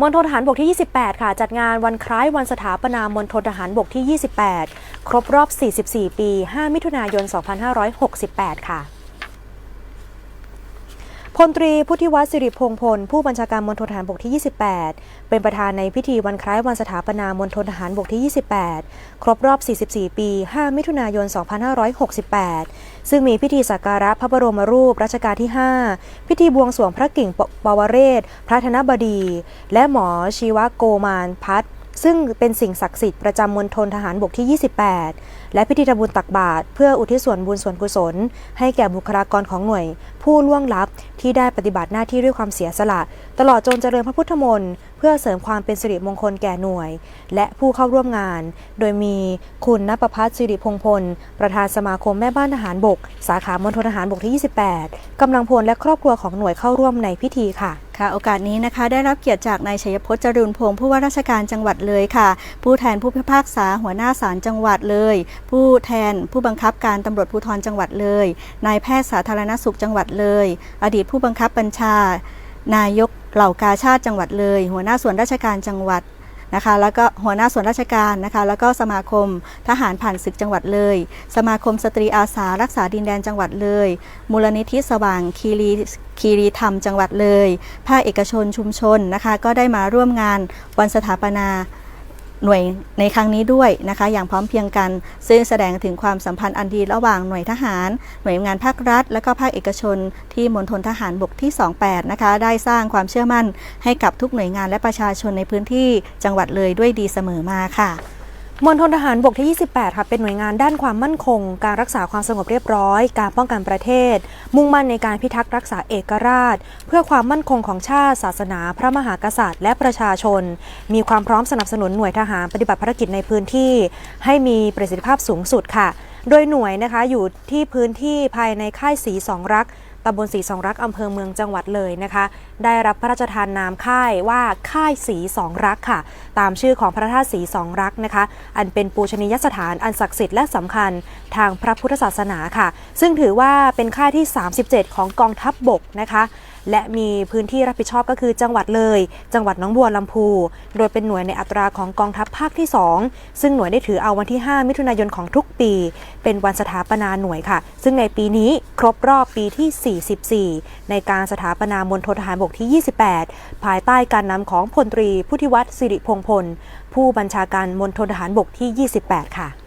มณฑลทหารบกที่ 28 ค่ะ จัดงานวันคล้ายวันสถาปนามณฑลทหารบกที่ 28 ครบรอบ 44 ปี 5 มิถุนายน 2568 ค่ะพลตรีพุทธิวัฒน์สิริพงพล ผู้บัญชาการมณฑลทหารบกที่ 28 เป็นประธานในพิธีวันคล้ายวันสถาปนามณฑลทหารบกที่ 28 ครบรอบ 44 ปี 5 มิถุนายน 2568 ซึ่งมีพิธีสักการะพระบรมรูปรัชกาลที่ 5 พิธีบวงสรวงพระกิ่งปปวเรศ พระธนบดี และหมอชีวโกมารพัฒซึ่งเป็นสิ่งศักดิ์สิทธิ์ประจำมณฑลทหารบกที่ 28 และพิธีทำบุญตักบาตรเพื่ออุทิศส่วนบุญส่วนกุศล ให้แก่บุคลากรของหน่วย ผู้ล่วงลับที่ได้ปฏิบัติหน้าที่ด้วยความเสียสละ ตลอดจนเจริญพระพุทธมนต์ พื่อเสริมความเป็นสิริมงคลแก่หน่วย และผู้เข้าร่วมงาน โดยมีคุณนภพัฒน์สิริพงพล ประธานสมาคมแม่บ้านทหารบก สาขามณฑลทหารบกที่ 28 กำลังพลและครอบครัวของหน่วยเข้าร่วมในพิธีค่ะค่ะโอกาสนี้นะคะได้รับเกียรติจากนายชัยพจน์จรุนพงศ์ผู้ว่าราชการจังหวัดเลยค่ะ ผู้แทนผู้พิพากษาหัวหน้าศาลจังหวัดเลย ผู้แทนผู้บังคับการตำรวจภูธรจังหวัดเลยนายแพทย์สาธารณสุขจังหวัดเลย อดีตผู้บังคับบัญชา นายก เหล่ากาชาติจังหวัดเลย หัวหน้าส่วนราชการจังหวัดนะคะแล้วก็หัวหน้าส่วนราชการนะคะแล้วก็สมาคมทหารผ่านศึกจังหวัดเลย สมาคมสตรีอาสารักษาดินแดนจังหวัดเลย มูลนิธิสว่างคีรีคีรีธรรมจังหวัดเลย ภาคเอกชนชุมชนนะคะก็ได้มาร่วมงานวันสถาปนา หน่วยในครั้งนี้ด้วยนะคะ อย่างพร้อมเพียงกัน ซึ่งแสดงถึงความสัมพันธ์อันดีระหว่างหน่วยทหาร หน่วยงานภาครัฐ และก็ภาคเอกชน ที่มณฑลทหารบกที่ 28 นะคะ ได้สร้างความเชื่อมั่นให้กับทุกหน่วยงานและประชาชนในพื้นที่จังหวัดเลยด้วยดีเสมอมาค่ะ มณฑลทหารบกที่ 28 ค่ะ เป็นหน่วยงานด้านความมั่นคง การรักษาความสงบเรียบร้อย การป้องกันประเทศ มุ่งมั่นในการพิทักษ์รักษาเอกราช เพื่อความมั่นคงของชาติ ศาสนา พระมหากษัตริย์ และประชาชน มีความพร้อมสนับสนุนหน่วยทหารปฏิบัติภารกิจในพื้นที่ ให้มีประสิทธิภาพสูงสุดค่ะ โดยหน่วยนะคะอยู่ที่พื้นที่ภายในค่ายสีสองรัก ตำบลสีสองรักอำเภอเมืองจังหวัดเลยนะคะ ได้รับพระราชทานนามค่ายว่าค่ายสีสองรักค่ะ ตามชื่อของพระธาตุสีสองรักนะคะ อันเป็นปูชนียสถานอันศักดิ์สิทธิ์และสำคัญทางพระพุทธศาสนาค่ะ ซึ่งถือว่าเป็นค่ายที่ 37 ของกองทัพบบกนะคะ และมีพื้นที่รับผิดชอบก็คือจังหวัดเลย จังหวัดน้องบัวลำพู โดยเป็นหน่วยในอัตราของกองทัพภาคที่ 2 ซึ่งหน่วยได้ถือเอาวันที่ 5 มิถุนายนของทุกปี เป็นวันสถาปนาหน่วยค่ะ ซึ่งในปีนี้ครบรอบปีที่ 44 ในการสถาปนามณฑลทหารบกที่ 28 ภายใต้การนำของพลตรีพุทธิวัฒน์สิริพงพล ผู้บัญชาการมณฑลทหารบกที่ 28 ค่ะ